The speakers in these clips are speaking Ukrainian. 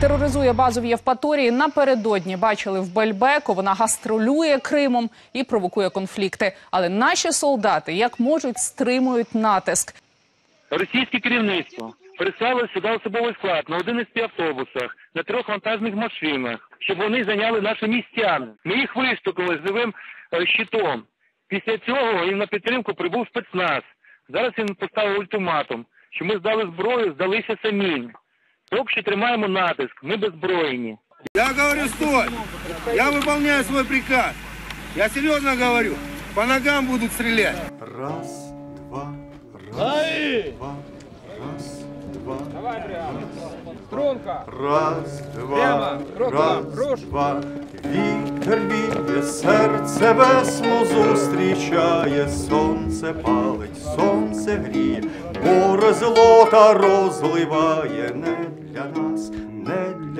тероризує базу в Євпаторії. Напередодні бачили в Бельбеку. Вона гастролює Кримом і провокує конфлікти. Але наші солдати як можуть стримують натиск. Російське керівництво прислало сюди особовий склад на 11 автобусах, на трьох вантажних машинах, щоб вони зайняли наші місця. Ми їх вистукали живим е, щитом. Після цього їм на підтримку прибув спецназ. Зараз він поставив ультиматум, що ми здали зброю, здалися самі. Що тримаємо натиск, ми беззброєні. Я говорю, стой! Я выполняю свой приказ. Я серьезно говорю. По ногам будут стрелять. Раз, два, раз, два, раз, два. Давай, бригада. Струнка. Раз, два, Прямо, раз, руш. два. Вітер віє, серце весну зустрічає, сонце палить, сонце гріє, море злота розливає. Не для нас, не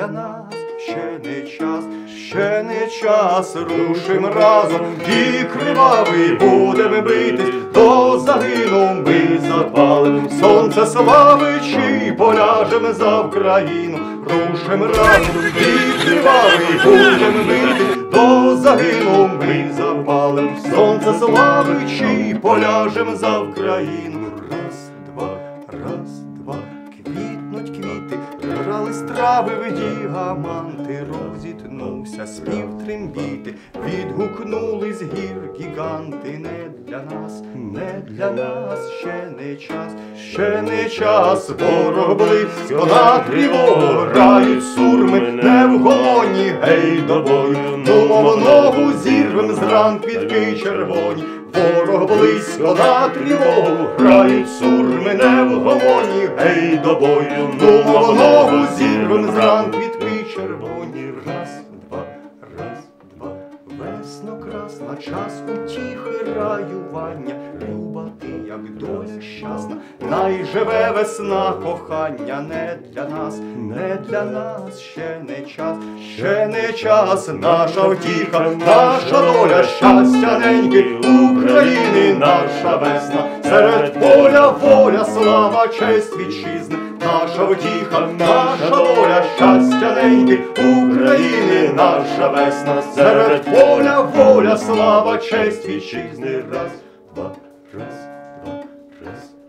для нас, ще не час, ще не час, рушим разом і кривавий будем битись, до загину ми запалим, сонце славичі, поляжем за Україну, рушим разом і кривавий будем битись, до загину ми запалим, сонце славичі, поляжем за Україну, раз, два, раз, два, квітнуть квіти, Грались трави в діаманти, розітнувся спів трембіти, відгукнули з гір гіганти, не для нас, не для нас, ще не час, ще не час, ворог близько на тривогу грають сурми, не в гомоні, гей до бою, ну ногу зірвем зран квітки червоні. Ворог близько на тривогу, грають сурми не в гомоні, гей до бою, ну ногу зірвем зран квітки червоні. Раз, два, раз, два, весно красна, час утіхи раювання, люба ти, як доля щасна, найживе весна кохання, не для нас, не для нас, ще не час, ще не час, наша втіха, наша доля, щастя неньки України, наша весна, серед поля воля, слава, честь вітчизни, наша втіха, наша доля, щастя неньки України, наша весна, серед поля воля, слава, честь вітчизни, раз, два, раз. Yes.